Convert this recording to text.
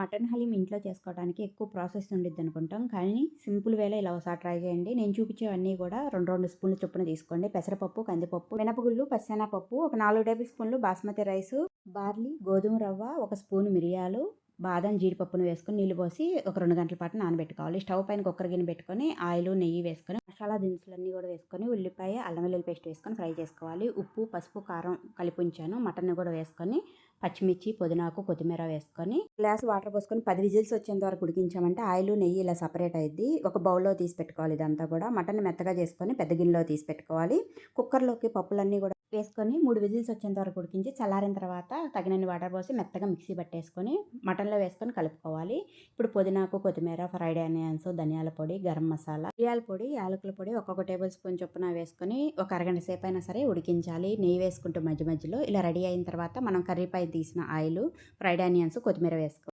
Mutton haleem ఇంట్లో చేసుకోవడానికి ఎక్కువ ప్రాసెస్ ఉండిద్ది అనుకుంటాం. కానీ సింపుల్ వేలో ఇలా ఒకసారి ట్రై చేయండి. నేను చూపించేవన్నీ కూడా రెండు రెండు స్పూన్ల చొప్పున తీసుకోండి. పెసరపప్పు కందిపప్పు మినపగుళ్ళు పచ్చెనపప్పు ఒక నాలుగు టేబుల్ స్పూన్లు బాస్మతి రైస్ బార్లీ గోధుమ రవ్వ ఒక స్పూన్ మిరియాలు బాదం జీడిపప్పును వేసుకొని నీళ్ళు పోసి ఒక రెండు గంటల పాటు నానబెట్టుకోవాలి. స్టవ్ పైన కుక్కర్ గిన్నె పెట్టుకొని ఆయిల్ నెయ్యి వేసుకొని మసాలా దినుసులన్నీ కూడా వేసుకొని ఉల్లిపాయ అల్లం వెల్లుల్లి పేస్ట్ వేసుకొని ఫ్రై చేసుకోవాలి. ఉప్పు పసుపు కారం కలిపి ఉంచాను. మటన్ కూడా వేసుకొని పచ్చిమిర్చి పుదీనాకు కొత్తిమీర వేసుకొని గ్లాస్ వాటర్ పోసుకొని పది విజిల్స్ వచ్చేంత వరకు ఉడికించామంటే ఆయిల్ నెయ్యి ఇలా సపరేట్ అయ్యింది ఒక బౌల్లో తీసి పెట్టుకోవాలి ఇదంతా కూడా. మటన్ మెత్తగా చేసుకొని పెద్ద గిన్నెలో తీసి పెట్టుకోవాలి. కుక్కర్లోకి పప్పులన్నీ కూడా వేసుకొని మూడు విజిల్స్ వచ్చేంత వరకు ఉడికించి చల్లారిన తర్వాత తగినన్ని వాటర్ పోసి మెత్తగా మిక్సీ పట్టేసుకొని మటన్లో వేసుకొని కలుపుకోవాలి. ఇప్పుడు పుదీనాకు కొత్తిమీర ఫ్రైడ్ ఆనియన్స్ ధనియాల పొడి గరం మసాలా బియ్యాల పొడి యాలకుల పొడి ఒక్కొక్క టేబుల్ స్పూన్ చొప్పున వేసుకొని ఒక అరగంట సేపు అయినా సరే ఉడికించాలి. నెయ్యి వేసుకుంటూ మధ్య మధ్యలో ఇలా రెడీ అయిన తర్వాత మనం కర్రీ పై తీసిన ఆయిల్ ఫ్రైడ్ ఆనియన్స్ కొత్తిమీర వేసుకో